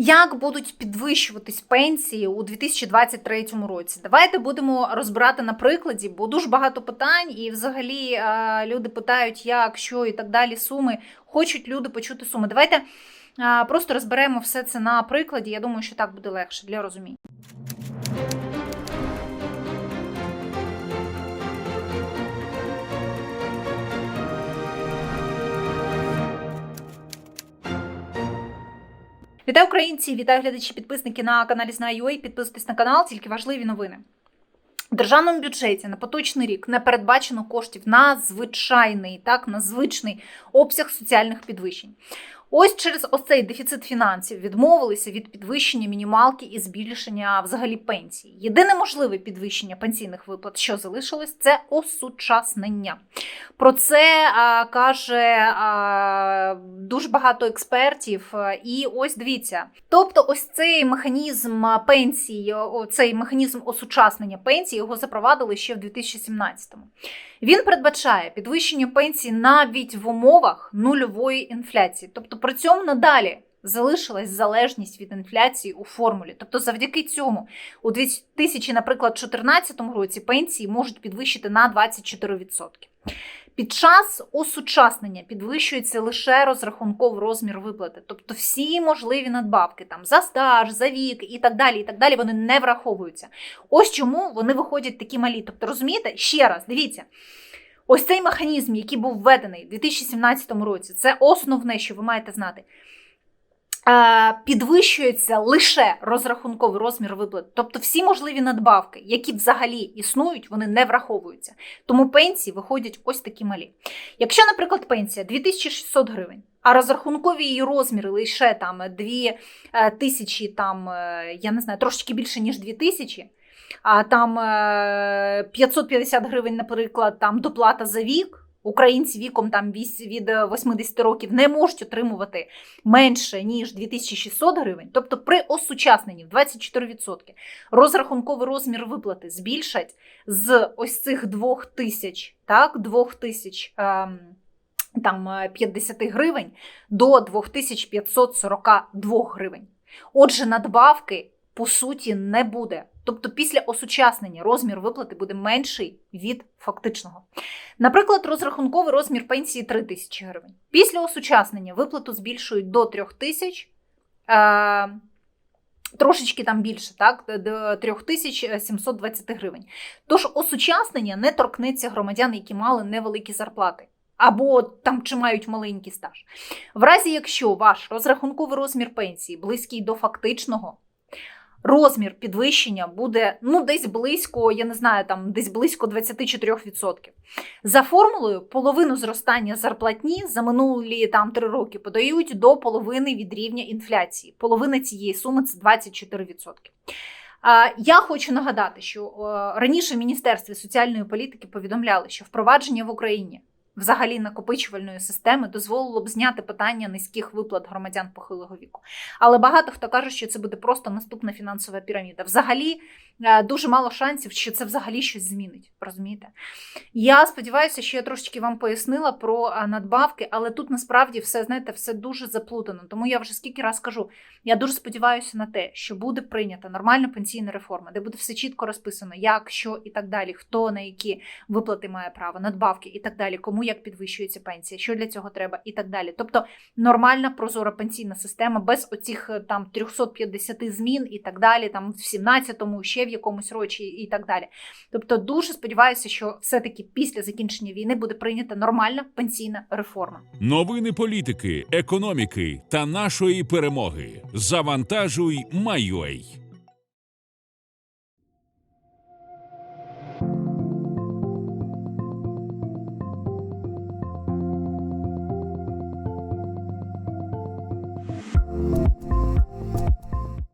Як будуть підвищуватись пенсії у 2023 році? Давайте будемо розбирати на прикладі, бо дуже багато питань, і взагалі е, люди питають, як, що і так далі. Суми хочуть люди почути суми. Давайте е, просто розберемо все це на прикладі. Я думаю, що так буде легше для розуміння. Вітаю українці! Вітаю глядачі, підписники на каналі Знаю.ua. Підписуйтесь на канал, тільки важливі новини. В державному бюджеті на поточний рік не передбачено коштів на звичайний, так, на звичний обсяг соціальних підвищень. Ось через оцей дефіцит фінансів відмовилися від підвищення мінімалки і збільшення взагалі пенсій. Єдине можливе підвищення пенсійних виплат, що залишилось, це осучаснення. Про це а, каже а, дуже багато експертів. І ось дивіться. Тобто, ось цей механізм пенсії, цей механізм осучаснення пенсії його запровадили ще в 2017-му. Він передбачає підвищення пенсій навіть в умовах нульової інфляції. Тобто при цьому надалі залишилась залежність від інфляції у формулі. Тобто, завдяки цьому у 2000, наприклад, 2014 році пенсії можуть підвищити на 24%. Під час осучаснення підвищується лише розрахунковий розмір виплати, тобто всі можливі надбавки там за стаж, за вік і так далі, і так далі, вони не враховуються. Ось чому вони виходять такі малі. Тобто, розумієте, ще раз, дивіться. Ось цей механізм, який був введений у 2017 році, це основне, що ви маєте знати. Е, Підвищується лише розрахунковий розмір виплат. Тобто всі можливі надбавки, які взагалі існують, вони не враховуються. Тому пенсії виходять ось такі малі. Якщо, наприклад, пенсія 2600 гривень, а розрахункові її розміри лише там 2 тисячі, там, е, я не знаю, трошечки більше, ніж 2 тисячі, а там е, 550 гривень, наприклад, там доплата за вік. Українці віком там від 80 років не можуть отримувати менше ніж 2600 гривень. Тобто при осучасненні в 24% розрахунковий розмір виплати збільшать з ось цих 2000, так, 2000 ем, там е, 50 гривень до 2542 гривень. Отже, надбавки по суті не буде. Тобто після осучаснення розмір виплати буде менший від фактичного. Наприклад, розрахунковий розмір пенсії 3 тисячі гривень. Після осучаснення виплату збільшують до 3 тисяч. Е, Трошечки там більше, так, до 3720 гривень. Тож осучаснення не торкнеться громадян, які мали невеликі зарплати, або там чи мають маленький стаж. В разі, якщо ваш розрахунковий розмір пенсії близький до фактичного, розмір підвищення буде ну десь близько, я не знаю, там десь близько 24%. За формулою, половину зростання зарплатні за минулі там 3 роки подають до половини від рівня інфляції. Половина цієї суми це 24%. А, Я хочу нагадати, що е, раніше в Міністерстві соціальної політики повідомляли, що впровадження в Україні взагалі накопичувальної системи дозволило б зняти питання низьких виплат громадян похилого віку. Але багато хто каже, що це буде просто наступна фінансова піраміда. Взагалі е, дуже мало шансів, що це взагалі щось змінить. Розумієте? Я сподіваюся, що я трошечки вам пояснила про е, надбавки, але тут насправді все знаєте, все дуже заплутано. Тому я вже скільки раз кажу, я дуже сподіваюся на те, що буде прийнята нормальна пенсійна реформа, де буде все чітко розписано, як, що і так далі, хто на які виплати має право, надбавки і так далі, кому як підвищується пенсія, що для цього треба, і так далі. Тобто нормальна прозора пенсійна система без оцих е, там 350 змін і так далі, там в 17-му, ще в якомусь році і так далі. Тобто, дуже сподіваюся, що все-таки після закінчення війни буде прийнята нормальна пенсійна реформа. Новини політики, економіки та нашої перемоги. Завантажуй Майой.